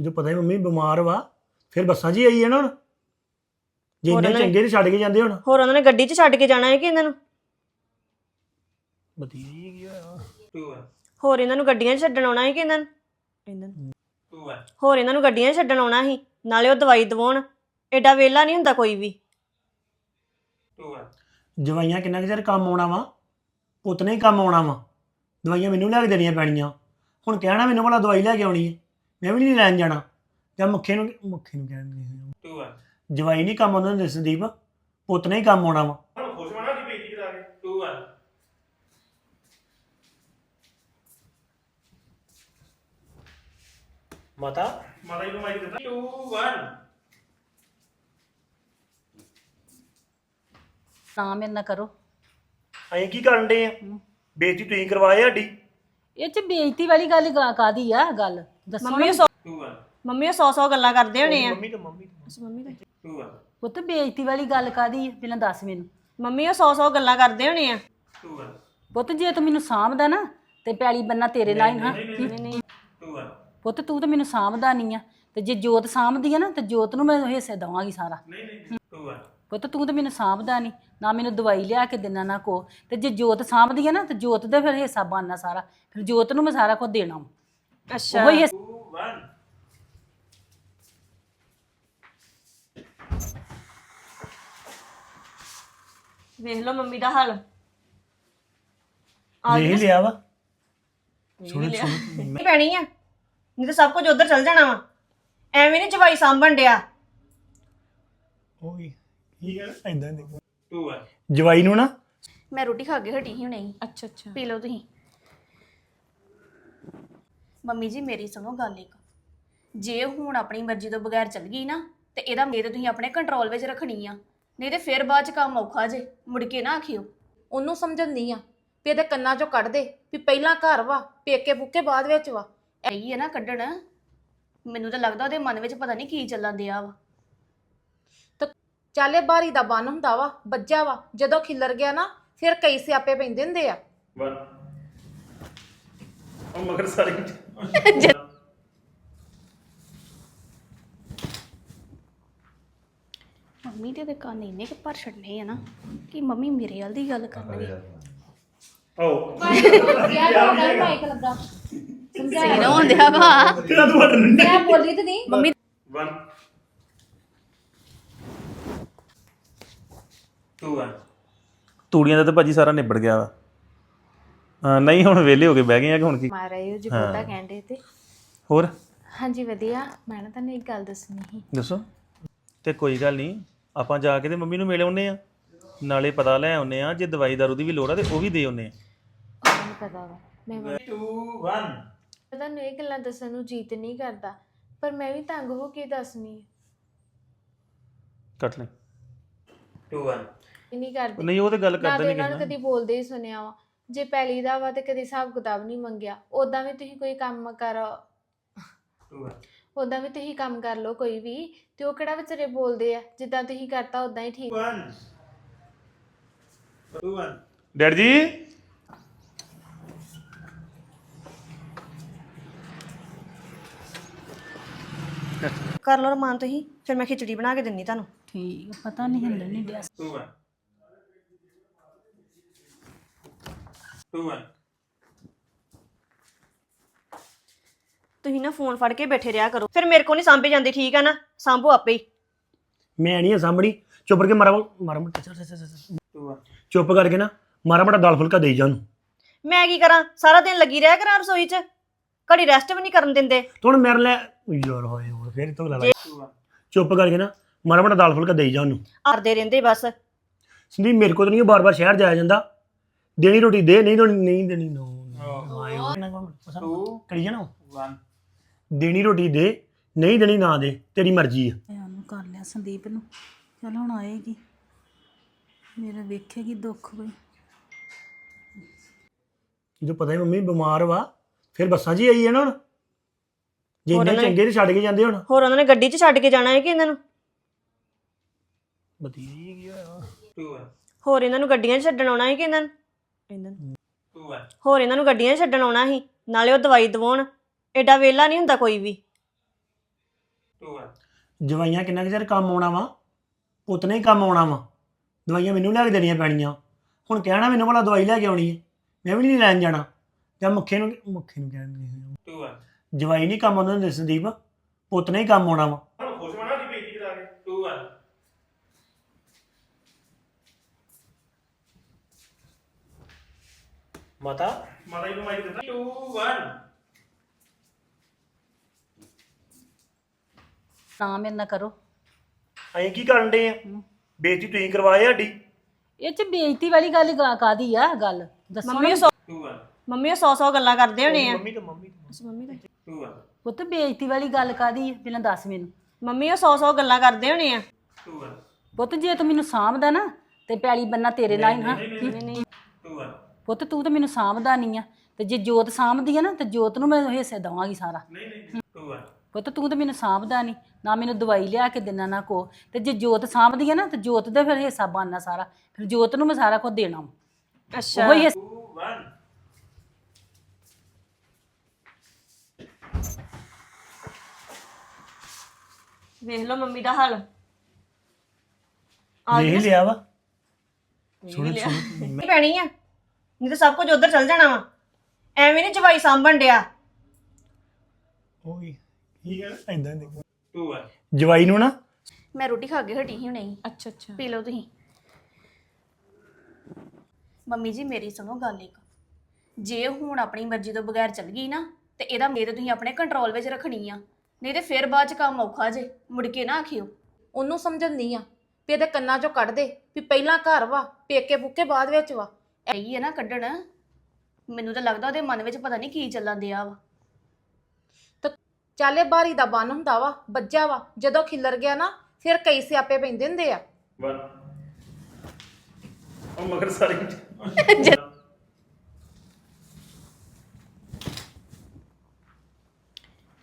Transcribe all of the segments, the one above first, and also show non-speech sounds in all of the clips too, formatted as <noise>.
ਜਦੋਂ ਪਤਾ ਹੀ ਮੰਮੀ ਬਿਮਾਰ ਵਾ ਫਿਰ ਬੱਸਾਂ 'ਚ ਹੀ ਆਈ ਹੈ ਨਾ ਹੁਣ। ਜੇ ਹੋਰ ਇੰਨੇ ਉਹਨਾਂ ਨੇ- ਚੰਗੇ ਤੇ ਛੱਡ ਕੇ ਜਾਂਦੇ ਹੁਣ। ਹੋਰ ਉਹਨਾਂ ਨੇ ਗੱਡੀ 'ਚ ਛੱਡ ਕੇ ਜਾਣਾ ਹੈ ਕਿ ਇਹਨਾਂ ਨੂੰ? ਬਤੀਜੀ ਕੀ ਹੋਇਆ Two one. ਹੋਰ ਇਹਨਾਂ ਨੂੰ ਗੱਡੀਆਂ 'ਚ ਛੱਡਣ ਆਉਣਾ ਹੈ ਕਿ ਇਹਨਾਂ ਨੂੰ? ਇਹਨਾਂ ਨੂੰ. ਹੋਰ ਇਹਨਾਂ ਨੂੰ ਗੱਡੀਆਂ 'ਚ ਛੱਡਣ ਆਉਣਾ ਸੀ ਨਾਲੇ ਉਹ ਦਵਾਈ ਦਵਾਉਣ। ਐਡਾ ਵੇਲਾ ਨਹੀਂ ਹੁੰਦਾ ਕੋਈ ਵੀ। Two one. ਦਵਾਈਆਂ ਕਿੰਨਾ ਕੁ ਚਿਰ ਕੰਮ ਆਉਣਾ ਵਾ? ਪੁੱਤ ਨੇ ਹੀ ਕੰਮ ਆਉਣਾ ਵਾ। ਦਵਾਈਆਂ ਮੈਨੂੰ ਲੈ ਕੇ ਦੇਣੀਆਂ ਪੈਣੀਆਂ। ਹੁਣ ਕਹਿਣਾ ਮੈਨੂੰ ਭਲਾ ਦਵਾਈ ਲੈ ਕੇ ਆਉਣੀ ਹੈ। ਮੈਂ ਵੀ ਨਹੀਂ ਲੈਣ ਜਾਣਾ। ਜਾਂ ਮੁੱਖੇ ਨੂੰ ਮੁੱਖੇ ਨੂੰ ਕਹਿੰਦੇ Two one. ਜਵਾਈ ਨਹੀਂ ਕੰਮ ਆਉਂਦਾ ਹੁੰਦਾ ਸੰਦੀਪ। ਪੁੱਤ ਨੇ ਹੀ ਕੰਮ ਆਉਣਾ ਵਾ। Two one. ਮਾਤਾ? Two one. ਨਾ ਮੇਰੇ ਨਾਲ ਕਰੋ। ਅਸੀਂ ਕੀ ਕਰਨ ਦੇ ਆ? ਬੇਇੱਜ਼ਤੀ ਤੁਸੀਂ ਕਰਵਾਏ ਸਾਡੀ? ਇਹ ਚ ਬੇਇੱਜ਼ਤੀ ਵਾਲੀ ਗੱਲ ਕਾਹਦੀ ਆ ਗੱਲ? ਦੱਸੋ ਮੰਮੀ ਉਹ ਸੌ Two one. ਮੰਮੀ ਉਹ ਸੌ ਸੌ ਗੱਲਾਂ ਕਰਦੇ ਹੋਣੇ ਆ ਮੰਮੀ ਤੇ ਮੰਮੀ ਤੇ। ਮੰਮੀ ਦਾ Two one. ਪੁੱਤ ਬੇਇੱਜ਼ਤੀ ਵਾਲੀ ਗੱਲ ਕਾਹਦੀ ਆ ਪਹਿਲਾਂ ਦੱਸ ਮੈਨੂੰ ਮੰਮੀ ਉਹ ਸੌ ਸੌ ਗੱਲਾਂ ਕਰਦੇ ਹੋਣੇ ਆ Two one. ਪੁੱਤ ਜੇ ਤੂੰ ਮੈਨੂੰ ਸਾਂਭਦਾ ਨਾ ਤੇ ਪੈਲੀ ਬੰਨਾ ਤੇਰੇ ਨਾਲ ਹੀ ਨਾ Two one. ਪੁੱਤ ਤੂੰ ਤਾਂ ਮੈਨੂੰ ਸਾਂਭਦਾ ਨਹੀਂ ਆ ਤੇ ਜੇ ਜੋਤ ਸਾਂਭਦੀ ਆ ਨਾ ਤੇ ਜੋਤ ਨੂੰ ਮੈਂ ਹਿੱਸੇ ਦਵਾਂਗੀ ਸਾਰਾ Two one. ਪੁੱਤ ਤੂੰ ਤਾਂ ਮੈਨੂੰ ਸਾਂਭਦਾ ਨਹੀਂ ਨਾ ਮੈਨੂੰ ਦਵਾਈ ਲਿਆ ਕੇ ਦੇਣਾ ਨਾ ਕੋ ਤੇ ਜੇ ਜੋਤ ਸਾਂਭਦੀ ਆ ਨਾ ਤੇ ਜੋਤ ਦਾ ਫਿਰ ਹਿੱਸਾ ਬਣਨਾ ਸਾਰਾ ਫਿਰ ਜੋਤ ਨੂੰ ਮੈਂ ਸਾਰਾ ਕੁਝ ਦੇਣਾ ਵਾ। ਅੱਛਾ। ਉਹੀ. ਵੇਖ ਲਓ ਮੰਮੀ ਦਾ ਹਾਲ। ਵੇਖ ਲਿਆ ਵਾ। ਨਹੀਂ ਪੈਣੀ ਆ? ਨਹੀਂ ਤਾਂ ਸਭ ਕੁਝ ਉਧਰ ਚਲ ਜਾਣਾ ਵਾ। ਐਵੇਂ ਨਹੀਂ ਜਵਾਈ ਸਾਂਭਣ ਡਿਆ। ਉਹ ਵੀ ਕੀ ਗੱਲ ਐਦਾਂ ਦੇ Two one. ਜਵਾਈ ਨੂੰ ਨਾ ਮੈਂ ਰੋਟੀ ਖਾ ਕੇ ਹਟੀ ਸੀ ਹੁਣੇ ਹੀ। ਅੱਛਾ ਅੱਛਾ। ਪੀ ਲਓ ਤੁਸੀਂ। ਮੰਮੀ ਜੀ ਮੇਰੀ ਸੁਣੋ ਗੱਲ ਇੱਕ। ਜੇ ਹੁਣ ਆਪਣੀ ਮਰਜ਼ੀ ਤੋਂ ਬਗੈਰ ਚੱਲ ਗਈ ਨਾ ਤੇ ਇਹਦਾ ਮੇਰੇ ਤੁਸੀਂ ਆਪਣੇ ਕੰਟਰੋਲ ਵਿੱਚ ਰੱਖਣੀ ਆ। ਨਹੀਂ ਤੇ ਫਿਰ ਬਾਅਦ ਚ ਕੰਮ ਔਖਾ ਜੇ ਮੁੜ ਕੇ ਨਾ ਆਖਿਓ। ਉਹਨੂੰ ਸਮਝਾਉਂਦੀ ਆ ਵੀ ਇਹਦੇ ਕੰਨਾਂ ਚੋਂ ਕੱਢ ਦੇ ਵੀ ਪਹਿਲਾਂ ਘਰ ਵਾ ਪੇਕੇ ਪੁੱਕੇ ਬਾਅਦ ਵਿੱਚ ਵਾ। ਇਹੀ ਹੈ ਨਾ ਕੱਢਣ। ਮੈਨੂੰ ਤਾਂ ਲੱਗਦਾ ਉਹਦੇ ਮਨ ਵਿੱਚ ਪਤਾ ਨਹੀਂ ਕੀ ਚੱਲਣ ਦਿਆ ਵਾ। ਤੇ ਚਾਲੇ ਬਾਰੀ ਦਾ ਬੰਨ ਹੁੰਦਾ ਵਾ ਬੱਜਾ ਵਾ। ਜਦੋਂ ਖਿੱਲਰ ਗਿਆ ਨਾ ਫਿਰ ਕਈ ਸਿਆਪੇ ਪੈਂਦੇ ਹੁੰਦੇ ਆ। One. ਉਹ ਮਗਰ ਸਾਰੇ ਮੰਮੀ ਦੇ ਤੇ ਕੰਨ ਇੰਨੇ ਕਿ ਭਰ ਛੱਡਨੇ ਆ ਨਾ ਕਿ ਮੰਮੀ ਮੇਰੇ ਵੱਲ ਦੀ ਗੱਲ ਕਰਨਗੇ Oh. ਸਹੀ ਨਾ ਹੁੰਦਿਆ ਵਾ ਕਿਹੜਾ ਤੂੰ ਹਟਣ ਮੈਂ ਬੋਲੀ ਤੇ ਨਹੀਂ ਮੰਮੀ One. Two one. ਤੂੜੀਆਂ ਦਾ ਤਾਂ ਭਾਜੀ ਸਾਰਾ ਨਿਬੜ ਗਿਆ ਵਾ ਹਾਂ ਨਹੀਂ ਹੁਣ ਵਿਹਲੇ ਹੋ ਕੇ ਬਹਿ ਗਏ ਆ ਕਿ ਹੁਣ ਕੀ? ਮਾਰ ਰਹੇ ਹੋ। ਜੀ ਬੋਟਾ ਕਹਿੰਦੇ ਤੇ। ਹੋਰ? ਹਾਂਜੀ ਵਧੀਆ। ਮੈਂ ਨਾ ਤੁਹਾਨੂੰ ਇੱਕ ਗੱਲ ਦੱਸਣੀ ਸੀ। ਦੱਸੋ। ਤੇ ਕੋਈ ਗੱਲ ਨਹੀਂ ਆਪਾਂ ਜਾ ਕੇ ਤੇ ਮੰਮੀ ਨੂੰ ਮਿਲ ਆਉਨੇ ਆ। ਨਾਲੇ ਪਤਾ ਲੈ ਆਉਨੇ ਆ ਜੇ ਦਵਾਈ ਦਾਰੂ ਦੀ ਵੀ ਲੋੜ ਆ ਤੇ ਉਹ ਵੀ ਦੇ ਆਉਨੇ ਆ। ਮੈਨੂੰ ਪਤਾ ਵਾ। ਮੈਂ Two one. ਤੁਹਾਨੂੰ ਇਹ ਗੱਲਾਂ ਦੱਸਣ ਨੂੰ ਜੀਤ ਨਹੀਂ ਕਰਦਾ ਪਰ ਮੈਂ ਵੀ ਤੰਗ ਹੋ ਕੇ ਦੱਸਣੀ ਹੈ। ਕੱਟ ਲੈ। Two one. ਇਹ ਨਹੀਂ ਕਰਦੇ। ਨਹੀਂ ਉਹ ਤੇ ਗੱਲ ਕਰਦਾ ਨਹੀਂ ਇਹਨਾਂ ਨੂੰ ਕਦੀ ਬੋਲਦੇ ਹੀ ਸੁਣਿਆ ਵਾ। ਜੇ ਪਹਿਲੀ ਦਾ ਵਾ ਤੇ ਕਦੀ ਹਿਸਾਬ ਕਿਤਾਬ ਨਹੀਂ ਮੰਗਿਆ ਉਦਾਂ ਵੀ ਤੁਸੀਂ ਕੋਈ ਕੰਮ ਕਰ. ਉਦਾਂ ਵੀ ਤੁਸੀਂ ਕੰਮ ਕਰ ਲਓ ਕੋਈ ਵੀ ਤੇ ਉਹ ਕਿਹੜਾ ਵਿਚਾਰੇ ਬੋਲਦੇ ਆ ਜਿੱਦਾਂ ਤੁਸੀਂ ਕਰਤਾ ਉਦਾਂ ਹੀ ਠੀਕ. ਡੈਡ ਜੀ ਕਰ ਲਓ ਰਮਾਨ ਤੁਸੀਂ ਫਿਰ ਮੈਂ ਖਿਚੜੀ ਬਣਾ ਕੇ ਦਿੰਨੀ ਤੁਹਾਨੂੰ ਠੀਕ ਆ, ਪਤਾ ਨਹੀਂ ਹਿੱਲਣ ਨਹੀਂ ਡਿਆ. ਤੁਸੀਂ ਨਾ ਫੋਨ ਫੜ ਕੇ ਬੈਠੇ ਰਿਹਾ ਕਰੋ। ਫਿਰ ਮੇਰੇ ਕੋ ਨਹੀਂ ਸਾਂਭੇ ਜਾਂਦੇ ਠੀਕ ਆ ਨਾ? ਸਾਂਭੋ ਆਪੇ ਹੀ। ਮੈਂ ਨਹੀਂ ਆ ਸਾਹਮਣੀ ਚੁੱਪ ਕਰਕੇ ਮਾਰਾ ਮਾਰਾ ਮੋਟਾ ਚੱਲ ਚੱਲ ਚੱਲ ਚੱਲ। ਚੁੱਪ ਕਰਕੇ ਨਾ ਮਾਰਾ ਮੋਟਾ ਦਾਲ ਫੁਲਕਾ ਦੇਈ ਜਾ ਉਹਨੂੰ। ਮੈਂ ਕੀ ਕਰਾਂ? ਸਾਰਾ ਦਿਨ ਲੱਗੀ ਰਿਹਾ ਕਰਾਂ ਰਸੋਈ 'ਚ? ਘੜੀ ਰੈਸਟ ਵੀ ਨਹੀਂ ਕਰਨ ਦਿੰਦੇ। ਤੂੰ ਹੁਣ ਮੇਰੇ ਲੈ ਯਾਰ ਹੋਏ ਹੋਏ ਫੇਰ ਤੋਂ ਲਾ. ਚੁੱਪ ਕਰਕੇ ਨਾ ਮਾਰਾ ਮੋਟਾ ਦਾਲ ਫੁਲਕਾ ਦੇਈ ਜਾ ਉਹਨੂੰ। ਆਰਦੇ ਰਹਿੰਦੇ ਬਸ। ਸੰਦੀਪ ਮੇਰੇ ਕੋਲ ਤਾਂ ਨਹੀਂ ਬਾਰ-ਬਾਰ ਸ਼ਹਿਰ ਜਾਇਆ ਜਾਂਦਾ। ਦੇਣੀ ਰੋਟੀ ਦੇ ਨਹੀਂ ਦੇਣੀ ਨਹੀਂ ਦੇਣੀ ਨੋ ਕਰੀ ਜਾਣਾ. ਦੇਣੀ ਰੋਟੀ ਦੇ ਨਹੀਂ ਦੇਣੀ ਨਾ ਦੇ ਤੇਰੀ ਮਰਜ਼ੀ ਆ। ਮੈਂ ਉਹਨੂੰ ਕਰ ਲਿਆ ਸੰਦੀਪ ਨੂੰ। ਚਲ ਹੁਣ ਆਏਗੀ। ਮੇਰਾ ਵੇਖੇਗੀ ਦੁੱਖ ਕੋਈ। ਜਦੋਂ ਪਤਾ ਹੀ ਮੰਮੀ ਬਿਮਾਰ ਵਾ ਫਿਰ ਬੱਸਾਂ 'ਚ ਹੀ ਆਈ ਹੈ ਨਾ ਹੁਣ। ਜੇ ਹੋਰ ਇੰਨੇ ਉਹਨਾਂ ਨੇ- ਚੰਗੇ ਤੇ ਛੱਡ ਕੇ ਜਾਂਦੇ ਹੁਣ। ਹੋਰ ਉਹਨਾਂ ਨੇ ਗੱਡੀ 'ਚ ਛੱਡ ਕੇ ਜਾਣਾ ਹੈ ਕਿ ਇਹਨਾਂ ਨੂੰ? ਬਤੀਜੀ ਕੀ ਹੋਇਆ Two one. ਹੋਰ ਇਹਨਾਂ ਨੂੰ ਗੱਡੀਆਂ 'ਚ ਛੱਡਣ ਆਉਣਾ ਹੈ ਕਿ ਇਹਨਾਂ ਨੂੰ? ਇਹਨਾਂ ਨੂੰ. ਹੋਰ ਇਹਨਾਂ ਨੂੰ ਗੱਡੀਆਂ 'ਚ ਛੱਡਣ ਆਉਣਾ ਸੀ ਨਾਲੇ ਉਹ ਦਵਾਈ ਦਵਾਉਣ। ਐਡਾ ਵੇਲਾ ਨਹੀਂ ਹੁੰਦਾ ਕੋਈ ਵੀ। 2 1 ਜਵਾਈਆਂ ਕਿੰਨਾ ਕੁ ਚਿਰ ਕੰਮ ਆਉਣਾ ਵਾ? ਉਤਨਾ ਹੀ ਕੰਮ ਆਉਣਾ ਵਾ। ਦਵਾਈਆਂ ਮੈਨੂੰ ਲੈ ਕੇ ਦੇਣੀਆਂ ਪੈਣੀਆਂ। ਹੁਣ ਕਹਿਣਾ ਮੈਨੂੰ ਭਲਾ ਦਵਾਈ ਲੈ ਕੇ ਆਉਣੀ ਹੈ। ਮੈਂ ਵੀ ਨਹੀਂ ਲੈਣ ਜਾਣਾ। ਜਾਂ ਮੁੱਖੇ ਨੂੰ ਮੁੱਖੇ ਨੂੰ ਕਹਿੰਦੇ 2 1 ਜਵਾਈ ਨਹੀਂ ਕੰਮ ਆਉਂਦਾ ਹੁੰਦਾ ਸੰਦੀਪ। ਉਤਨਾ ਹੀ ਕੰਮ ਆਉਣਾ ਵਾ ਖੁਸ਼ ਹੋਣਾ ਦੀ ਬੇਇੱਜ਼ਤੀ ਕਰਾ ਕੇ 2 1 ਮਾਤਾ? ਮਾਤਾ ਜੀ ਨੂੰ ਮਾਈਕ ਦਿੱਤਾ। 2 1 ਨਾ ਮੇਰੇ ਨਾਲ ਕਰੋ। ਅਸੀਂ ਕੀ ਕਰਨ ਦੇ ਆ? ਬੇਇੱਜ਼ਤੀ ਤੁਸੀਂ ਕਰਵਾਏ ਸਾਡੀ? ਇਹ ਚ ਬੇਇੱਜ਼ਤੀ ਵਾਲੀ ਗੱਲ ਗਾ- ਕਾਹਦੀ ਆ ਗੱਲ? ਦੱਸੋ ਮੰਮੀ ਸੌ 2 1 ਮੰਮੀ ਉਹ 100 100 ਗੱਲਾਂ ਕਰਦੇ ਹੋਣੇ ਆ। ਮੰਮੀ ਤਾਂ ਮੰਮੀ ਤਾਂ- ਬਸ ਮੰਮੀ ਦਾ 2 1 ਪੁੱਤ ਬੇਇੱਜ਼ਤੀ ਵਾਲੀ ਗੱਲ ਕਾਹਦੀ ਆ? ਪਹਿਲਾਂ ਦੱਸ ਮੈਨੂੰ। ਮੰਮੀ ਉਹ 100 100 ਗੱਲਾਂ ਕਰਦੇ ਹੋਣੇ ਆ। 2 1 ਪੁੱਤ ਜੇ ਤੂੰ ਮੈਨੂੰ ਸਾਂਭਦਾ ਨਾ ਤੇ ਪੈਲੀ ਬੰਨਾ ਤੇਰੇ ਨਾਲ ਹੀ ਹਾਂ। 2 1 ਪੁੱਤ ਤੂੰ ਤਾਂ ਮੈਨੂੰ ਸਾਂਭਦਾ ਨਹੀਂ ਆ। ਤੇ ਜੇ ਜੋਤ ਸਾਂਭਦੀ ਆ ਨਾ ਤੇ ਜੋਤ ਨੂੰ ਮੈਂ ਹਿੱਸੇ ਦਵਾਂਗੀ ਸਾਰਾ। 2 1 ਪੁੱਤ ਤੂੰ ਤਾਂ ਮੈਨੂੰ ਸਾਂਭਦਾ ਨਹੀਂ ਨਾ ਮੈਨੂੰ ਦਵਾਈ ਲਿਆ ਕੇ ਦੇਣਾ ਨਾ ਕੋ। ਤੇ ਜੇ ਜੋਤ ਸਾਂਭਦੀ ਆ ਨਾ ਤੇ ਜੋਤ ਦਾ ਫਿਰ ਹਿੱਸਾ ਬਣਨਾ ਸਾਰਾ। ਫਿਰ ਜੋਤ ਨੂੰ ਮੈਂ ਸਾਰਾ ਕੁਝ ਦੇਣਾ ਵਾ। ਅੱਛਾ। ਉਹੀ ਹਿੱਸਾ 2 1 ਵੇਖ ਲਓ ਮੰਮੀ ਦਾ ਹਾਲ। ਵੇਖ ਲਿਆ ਵਾ। ਨਹੀਂ <laughs> ਪੈਣੀ ਆ? ਨਹੀਂ ਤਾਂ ਸਭ ਕੁਝ ਉਧਰ ਚਲ ਜਾਣਾ ਵਾ। ਐਵੇਂ ਨਹੀਂ ਜਵਾਈ ਸਾਂਭਣ ਡਿਆ। ਉਹ ਠੀਕ ਹੈ ਐਦਾਂ ਦੇ 2 1 ਜਵਾਈ ਨੂੰ ਨਾ ਮੈਂ ਰੋਟੀ ਖਾ ਕੇ ਹਟੀ ਸੀ ਹੁਣੇ ਹੀ। ਅੱਛਾ ਅੱਛਾ। ਪੀ ਲਓ ਤੁਸੀਂ। ਮੰਮੀ ਜੀ ਮੇਰੀ ਸੁਣੋ ਗੱਲ ਇੱਕ। ਜੇ ਹੁਣ ਆਪਣੀ ਮਰਜ਼ੀ ਤੋਂ ਬਗੈਰ ਚੱਲ ਗਈ ਨਾ ਤੇ ਇਹਦਾ ਮੇਰੇ ਤੁਸੀਂ ਆਪਣੇ ਕੰਟਰੋਲ ਵਿੱਚ ਰੱਖਣੀ ਆ। ਨਹੀਂ ਤੇ ਫਿਰ ਬਾਅਦ ਚ ਕੰਮ ਔਖਾ ਜੇ ਮੁੜ ਕੇ ਨਾ ਆਖਿਓ। ਉਹਨੂੰ ਸਮਝਣਦੀ ਆ ਵੀ ਇਹਦੇ ਕੰਨਾਂ ਚੋਂ ਕੱਢ ਦੇ ਵੀ ਪਹਿਲਾਂ ਘਰ ਵਾ ਪੇਕੇ ਬੁੱਕੇ ਬਾਅਦ ਵਿੱਚ ਵਾ। ਇਹੀ ਹੈ ਨਾ ਕੱਢਣ ਮੈਨੂੰ ਤਾਂ ਲੱਗਦਾ ਉਹਦੇ ਮਨ ਵਿੱਚ ਪਤਾ ਨਹੀਂ ਕੀ ਚੱਲਣ ਦਿਆ ਵਾ ਤੇ ਚਾਲੇ ਬਾਰੀ ਦਾ ਬੰਨ ਹੁੰਦਾ ਵਾ ਬੱਜਾ ਵਾ ਜਦੋਂ ਖਿੱਲਰ ਗਿਆ ਨਾ ਫਿਰ ਕਈ ਸਿਆਪੇ ਪੈਂਦੇ ਹੁੰਦੇ ਆ 1 ਉਹ ਮਗਰ ਸਾਰੀ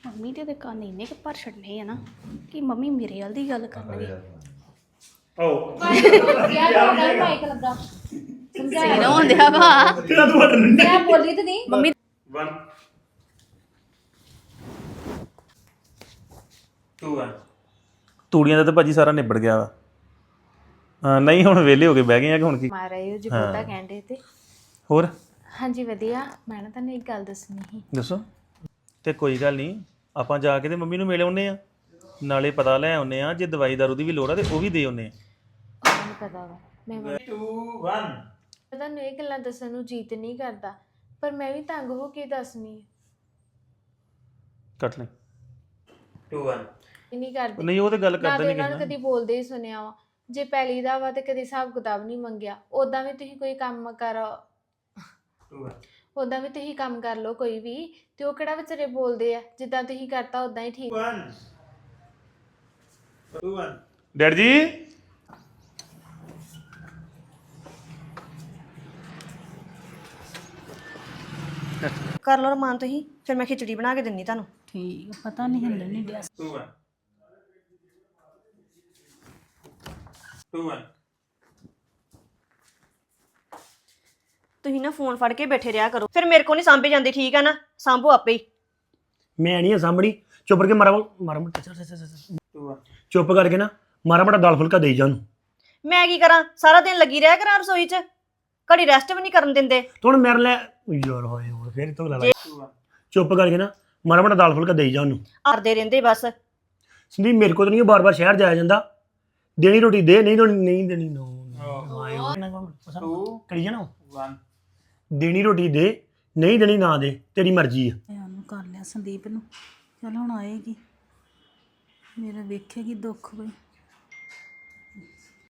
ਮੰਮੀ ਦੇ ਤੇ ਕੰਨ ਇੰਨੇ ਕੁ ਭਰ ਛੱਡਨੇ ਆ ਨਾ ਕਿ ਮੰਮੀ ਮੇਰੇ ਵੱਲ ਦੀ ਗੱਲ ਕਰਨਗੇ ਆਓ ਯਾਰ ਮਾਈਕ ਲੱਗਾ ਸੀਨ ਹੁੰਦਿਆ ਵਾ ਮੈਂ ਬੋਲੀ ਤੇ ਨਹੀਂ। ਮੰਮੀ 1 2 1 ਤੂੜੀਆਂ ਦਾ ਤਾਂ ਭਾਜੀ ਸਾਰਾ ਨਿਬੜ ਗਿਆ ਵਾ। ਹਾਂ ਨਹੀਂ ਹੁਣ ਵਿਹਲੇ ਹੋ ਕੇ ਬਹਿ ਗਏ ਆ ਕਿ ਹੁਣ ਕੀ? ਮਾਰਾ ਇਹ ਜੀ ਬੋਲਦਾ ਕਹਿੰਦੇ ਤੇ। ਹੋਰ? ਹਾਂਜੀ ਵਧੀਆ। ਮੈਂ ਨਾ ਤੁਹਾਨੂੰ ਇੱਕ ਗੱਲ ਦੱਸਣੀ ਸੀ। ਦੱਸੋ। ਤੇ ਕੋਈ ਗੱਲ ਨਹੀਂ ਆਪਾਂ ਜਾ ਕੇ ਤੇ ਮੰਮੀ ਨੂੰ ਮਿਲ ਆਉਨੇ ਆ। ਨਾਲੇ ਪਤਾ ਲੈ ਆਉਨੇ ਆ ਜੇ ਦਵਾਈ ਦਾਰੂ ਦੀ ਵੀ ਲੋੜ ਆ ਤੇ ਉਹ ਵੀ ਦੇ ਆਉਨੇ ਆ। ਮੈਨੂੰ ਪਤਾ ਵਾ। ਮੈਂ ਮੰਮੀ 2 1 ਤੁਹਾਨੂੰ ਇਹ ਗੱਲਾਂ ਦੱਸਣ ਨੂੰ ਜੀਤ ਨਹੀਂ ਕਰਦਾ ਪਰ ਮੈਂ ਵੀ ਤੰਗ ਹੋ ਕੇ ਦੱਸਣੀ ਹੈ। ਕੱਟ ਲੈ। 2 1 ਇਹ ਨਹੀਂ ਕਰਦੀ। ਨਹੀਂ ਉਹ ਤੇ ਗੱਲ ਨਾ ਕਰਦਾ ਨਹੀਂ ਉਹਨਾਂ ਨੂੰ ਕਿੰਨਾ ਕਦੀ ਬੋਲਦੇ ਹੀ ਸੁਣਿਆ ਵਾ। ਜੇ ਪਹਿਲੀ ਦਾ ਵਾ ਤੇ ਕਦੀ ਹਿਸਾਬ ਕਿਤਾਬ ਨਹੀਂ ਮੰਗਿਆ। ਉਦਾਂ ਵੀ ਤੁਸੀਂ ਕੋਈ ਕੰਮ ਕਰ 2 1 ਉਦਾਂ ਵੀ ਤੁਸੀਂ ਕੰਮ ਕਰ ਲਓ ਕੋਈ ਵੀ ਤੇ ਉਹ ਕਿਹੜਾ ਵਿਚਾਰੇ ਬੋਲਦੇ ਆ? ਜਿੱਦਾਂ ਤੁਸੀਂ ਕਰਤਾ ਉਦਾਂ ਹੀ ਠੀਕ। 1 2 1 ਡੈਡ ਜੀ? ਕਰ ਲਓ ਰਮਾਨ ਤੁਸੀਂ ਫਿਰ ਮੈਂ ਖਿਚੜੀ ਬਣਾ ਕੇ ਦਿੰਨੀ ਤੁਹਾਨੂੰ। ਠੀਕ ਆ, ਪਤਾ ਨਹੀਂ ਹਿੱਲਣ ਨਹੀਂ ਡਿਆ। 2 1 2 1 ਤੁਸੀਂ ਨਾ ਫੋਨ ਫੜ ਕੇ ਬੈਠੇ ਰਿਹਾ ਕਰੋ ਫਿਰ ਮੇਰੇ ਕੋਲ ਨਹੀਂ ਸਾਂਭੇ ਜਾਂਦੇ ਠੀਕ ਆ ਨਾ? ਸਾਂਭੋ ਆਪੇ ਹੀ। ਮੈਂ ਨਹੀਂ ਆ ਸਾਹਮਣੀ ਚੁੱਪ ਕਰਕੇ ਮਾਰਾ ਮਾਰਾ ਮੋਟਾ ਚੱਲ ਚੱਲ ਚੱਲ, ਚੱਲ। 2 1 ਚੁੱਪ ਕਰਕੇ ਨਾ ਮਾਰਾ ਮੋਟਾ ਦਾਲ ਫੁਲਕਾ ਦੇਈ ਜਾ ਉਹਨੂੰ। ਮੈਂ ਕੀ ਕਰਾਂ? ਸਾਰਾ ਦਿਨ ਲੱਗੀ ਰਹਿ ਕਰਾਂ ਰਸੋਈ 'ਚ? ਘੜੀ ਰੈਸਟ ਵੀ ਨਹੀਂ ਕਰਨ ਦਿੰਦੇ। ਤੂੰ ਹੁਣ ਮੇਰੇ ਲੈ ਯਾਰ ਹੋਏ। ਫਿਰ ਤੋਂ ਲਾ ਲਾ 2 1 ਚੁੱਪ ਕਰਕੇ ਨਾ ਮਾਰਾ ਮੋਟਾ ਦਾਲ ਫੁਲਕਾ ਦੇਈ ਜਾ ਉਹਨੂੰ। ਆਰਦੇ ਰਹਿੰਦੇ ਬਸ। ਸੰਦੀਪ ਮੇਰੇ ਕੋਲ ਤਾਂ ਨਹੀਂ ਬਾਰ-ਬਾਰ ਸ਼ਹਿਰ ਜਾਇਆ ਜਾਂਦਾ। ਦੇਣੀ ਰੋਟੀ ਦੇ ਨਹੀਂ ਦੇਣੀ ਨਹੀਂ ਦੇਣੀ ਨੋ Two. ਕਰੀ ਜਾਣਾ 1 ਦੇਣੀ ਰੋਟੀ ਦੇ ਨਹੀਂ ਦੇਣੀ ਨਾ ਦੇ ਤੇਰੀ ਮਰਜ਼ੀ ਆ। ਮੈਂ ਉਹਨੂੰ ਕਰ ਲਿਆ ਸੰਦੀਪ ਨੂੰ। ਚਲ ਹੁਣ ਆਏਗੀ। ਮੇਰਾ ਵੇਖੇਗੀ ਦੁੱਖ ਕੋਈ।